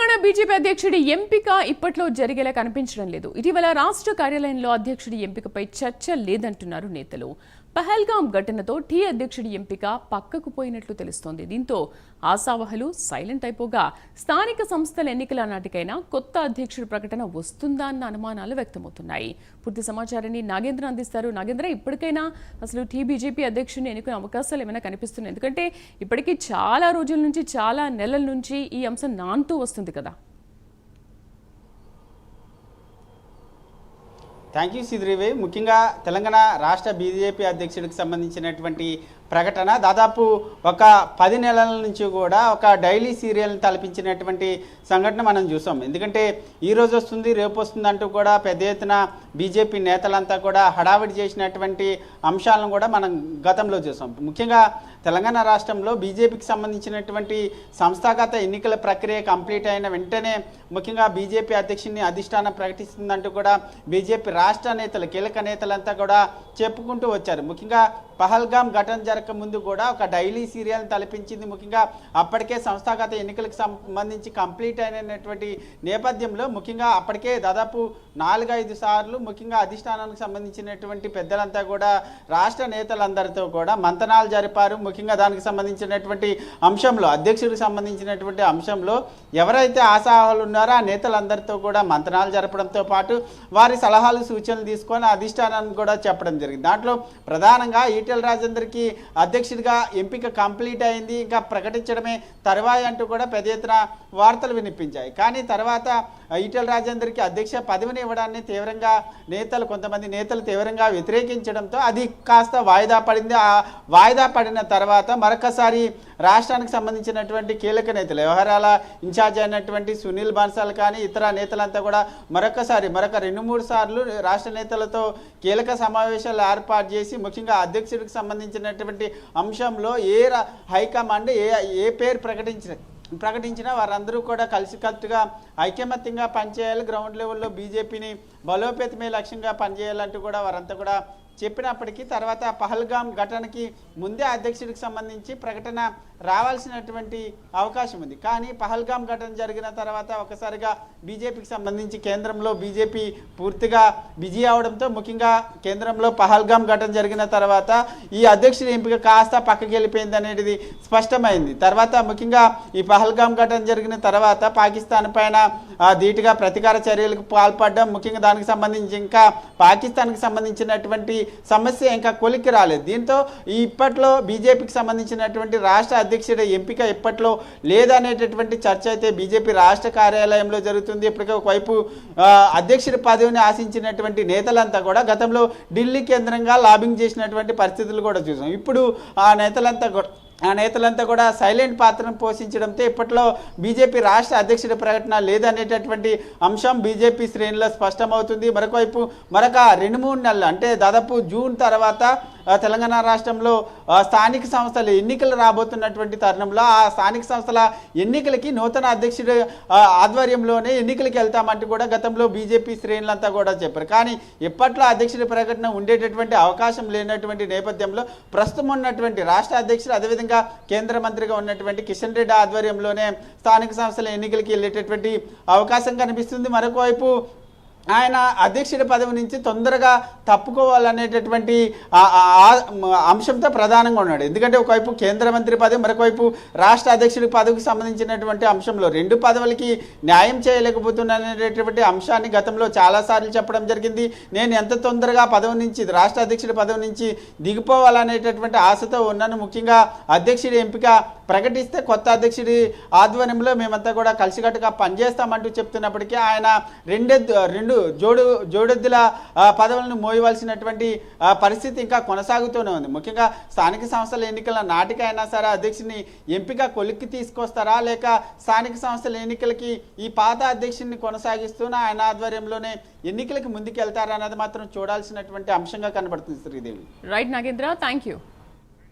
Telangana BJP అధ్యక్షుడి ఎంపిక ఇప్పట్లో జరిగేలా కనిపించడం లేదు. ఇటీవల రాష్ట్ర కార్యాలయంలో అధ్యక్షుడి ఎంపికపై చర్చ లేదంటున్నారు నేతలు. పహల్గాం ఘటనతో టీ అధ్యక్షుడి ఎంపిక పక్కకు పోయినట్లు తెలుస్తోంది. దీంతో ఆశావహలు సైలెంట్ అయిపోగా స్థానిక సంస్థల ఎన్నికల నాటికైనా కొత్త అధ్యక్షుడి ప్రకటన వస్తుందా అన్న అనుమానాలు వ్యక్తమవుతున్నాయి. పూర్తి సమాచారాన్ని నాగేంద్ర అందిస్తారు. నాగేంద్ర ఇప్పటికైనా అసలు టీ బీజేపీ అధ్యక్షుడిని ఎన్నుకునే అవకాశాలు ఏమైనా కనిపిస్తున్నాయి? ఎందుకంటే ఇప్పటికీ చాలా రోజుల నుంచి చాలా నెలల నుంచి ఈ అంశం నాంతూ వస్తుంది కదా. థ్యాంక్ యూ శ్రీదేవి ముఖ్యంగా తెలంగాణ రాష్ట్ర బీజేపీ అధ్యక్షుడికి సంబంధించినటువంటి ప్రకటన. దాదాపు ఒక పది నెలల నుంచి కూడా ఒక డైలీ సీరియల్ని తలపించినటువంటి సంఘటన మనం చూసాం. ఎందుకంటే ఈ రోజు వస్తుంది రేపు వస్తుంది అంటూ కూడా పెద్ద ఎత్తున బీజేపీ నేతలంతా కూడా హడావిడి చేసినటువంటి అంశాలను కూడా మనం గతంలో చూసాం. ముఖ్యంగా తెలంగాణ రాష్ట్రంలో బీజేపీకి సంబంధించినటువంటి సంస్థాగత ఎన్నికల ప్రక్రియ కంప్లీట్ అయిన వెంటనే ముఖ్యంగా బీజేపీ అధ్యక్షుడిని అధిష్టానం ప్రకటిస్తుందంటూ కూడా బీజేపీ రాష్ట్ర నేతలు కీలక నేతలంతా కూడా చెప్పుకుంటూ వచ్చారు. ముఖ్యంగా పహల్గాం ఘటన జరగక ముందు కూడా ఒక డైలీ సీరియల్ తలపించింది ముఖ్యంగా అప్పటికే సంస్థాగత ఎన్నికలకు సంబంధించి కంప్లీట్ అయినటువంటి నేపథ్యంలో ముఖ్యంగా అప్పటికే దాదాపు నాలుగైదు సార్లు ముఖ్యంగా అధిష్టానానికి సంబంధించినటువంటి పెద్దలంతా కూడా రాష్ట్ర నేతలందరితో కూడా మంతనాలు జరిపారు. ముఖ్యంగా దానికి సంబంధించినటువంటి అంశంలో అధ్యక్షుడికి సంబంధించినటువంటి అంశంలో ఎవరైతే ఆశాహాలు ఉన్నారో ఆ నేతలందరితో కూడా మంతనాలు జరపడంతో పాటు వారి సలహాలు సూచనలు తీసుకొని అధిష్టానానికి కూడా చెప్పడం జరిగింది. దాంట్లో ప్రధానంగా ఈటెల రాజేందర్కి అధ్యక్షుడిగా ఎంపిక కంప్లీట్ అయింది ఇంకా ప్రకటించడమే తర్వాయి అంటూ కూడా పెద్ద ఎత్తున వార్తలు వినిపించాయి. కానీ తర్వాత ఈటల రాజేందర్కి అధ్యక్ష పదవిని ఇవ్వడాన్ని తీవ్రంగా నేతలు కొంతమంది నేతలు తీవ్రంగా వ్యతిరేకించడంతో అది కాస్త వాయిదా పడింది. ఆ వాయిదా పడిన తర్వాత మరొకసారి రాష్ట్రానికి సంబంధించినటువంటి కీలక నేతలు వ్యవహారాల ఇన్ఛార్జ్ అయినటువంటి సునీల్ బన్సాల్ కానీ ఇతర నేతలంతా కూడా మరొకసారి మరొక రెండు మూడు సార్లు రాష్ట్ర నేతలతో కీలక సమావేశాలు ఏర్పాటు చేసి ముఖ్యంగా అధ్యక్షుడికి సంబంధించినటువంటి అంశంలో ఏ హైకమాండ్ ఏ ఏ పేరు ప్రకటించిన ప్రకటించినా వారందరూ కూడా కలిసికట్టుగా ఐకమత్యంగా పనిచేయాలి. గ్రౌండ్ లెవెల్లో బీజేపీని బలోపేతమే లక్ష్యంగా పనిచేయాలంటూ కూడా వారంతా కూడా చెప్పినప్పటికీ తర్వాత పహల్గాం ఘటనకి ముందే అధ్యక్షుడికి సంబంధించి ప్రకటన రావాల్సినటువంటి అవకాశం ఉంది. కానీ పహల్గాం ఘటన జరిగిన తర్వాత ఒకసారిగా బీజేపీకి సంబంధించి కేంద్రంలో బీజేపీ పూర్తిగా బిజీ అవడంతో ముఖ్యంగా కేంద్రంలో పహల్గాం ఘటన జరిగిన తర్వాత ఈ అధ్యక్షుడి ఎంపిక కాస్త పక్కకి వెళ్ళిపోయింది అనేది స్పష్టమైంది. తర్వాత ముఖ్యంగా ఈ పహల్గాం ఘటన జరిగిన తర్వాత పాకిస్తాన్ పైన ధీటుగా ప్రతీకార చర్యలకు పాల్పడడం ముఖ్యంగా దానికి సంబంధించి ఇంకా పాకిస్తాన్కి సంబంధించినటువంటి సమస్య ఇంకా కొలిక్కి రాలేదు. దీంతో ఇప్పట్లో బీజేపీకి సంబంధించినటువంటి రాష్ట్ర అధ్యక్షుడి ఎంపిక ఇప్పట్లో లేదనేటటువంటి చర్చ అయితే బీజేపీ రాష్ట్ర కార్యాలయంలో జరుగుతుంది. ఇప్పటికే ఒకవైపు అధ్యక్షుడి పదవిని ఆశించినటువంటి నేతలంతా కూడా గతంలో ఢిల్లీ కేంద్రంగా లాబింగ్ చేసినటువంటి పరిస్థితులు కూడా చూసాం. ఇప్పుడు ఆ నేతలంతా కూడా ఆ నేతలంతా కూడా సైలెంట్ పాత్రను పోషించడంతో ఇప్పట్లో బీజేపీ రాష్ట్ర అధ్యక్షుడి ప్రకటన లేదనేటటువంటి అంశం బీజేపీ శ్రేణిలో స్పష్టమవుతుంది. మరొకవైపు మరొక రెండు మూడు నెలలు అంటే దాదాపు జూన్ తర్వాత తెలంగాణ రాష్ట్రంలో స్థానిక సంస్థల ఎన్నికలు రాబోతున్నటువంటి తరుణంలో ఆ స్థానిక సంస్థల ఎన్నికలకి నూతన అధ్యక్షుడి ఆధ్వర్యంలోనే ఎన్నికలకి వెళ్తామంటూ కూడా గతంలో బీజేపీ శ్రేణులంతా కూడా చెప్పారు. కానీ ఇప్పట్లో అధ్యక్షుడి ప్రకటన ఉండేటటువంటి అవకాశం లేనటువంటి నేపథ్యంలో ప్రస్తుతం ఉన్నటువంటి రాష్ట్ర అధ్యక్షుడు అదేవిధంగా కేంద్ర మంత్రిగా ఉన్నటువంటి కిషన్ రెడ్డి ఆధ్వర్యంలోనే స్థానిక సంస్థల ఎన్నికలకి వెళ్ళేటటువంటి అవకాశం కనిపిస్తుంది. మరొక వైపు ఆయన అధ్యక్షుడి పదవి నుంచి తొందరగా తప్పుకోవాలనేటటువంటి అంశంతో ప్రధానంగా ఉన్నాడు. ఎందుకంటే ఒకవైపు కేంద్ర మంత్రి పదవి మరొకవైపు రాష్ట్ర అధ్యక్షుడి పదవికి సంబంధించినటువంటి అంశంలో రెండు పదవులకి న్యాయం చేయలేకపోతున్నాననేటటువంటి అంశాన్ని గతంలో చాలాసార్లు చెప్పడం జరిగింది. నేను ఎంత తొందరగా పదవి నుంచి రాష్ట్ర అధ్యక్షుడి పదవి నుంచి దిగిపోవాలనేటటువంటి ఆశతో ఉన్నాను. ముఖ్యంగా అధ్యక్షుడి ఎంపిక ప్రకటిస్తే కొత్త అధ్యక్షుడి ఆధ్వర్యంలో మేమంతా కూడా కలిసికట్టుగా పనిచేస్తామంటూ చెప్తున్నప్పటికీ ఆయన రెండెద్దు రెండు జోడు జోడెద్దుల పదవులను మోయవలసినటువంటి పరిస్థితి ఇంకా కొనసాగుతూనే ఉంది. ముఖ్యంగా స్థానిక సంస్థల ఎన్నికల నాటికైనా సరే అధ్యక్షుని ఎంపిక కొలిక్కి తీసుకొస్తారా? లేక స్థానిక సంస్థల ఎన్నికలకి ఈ పాత అధ్యక్షుడిని కొనసాగిస్తూనే ఆయన ఆధ్వర్యంలోనే ఎన్నికలకి ముందుకెళ్తారా అన్నది మాత్రం చూడాల్సినటువంటి అంశంగా కనబడుతుంది Sridevi. Right Nagendra. Thank you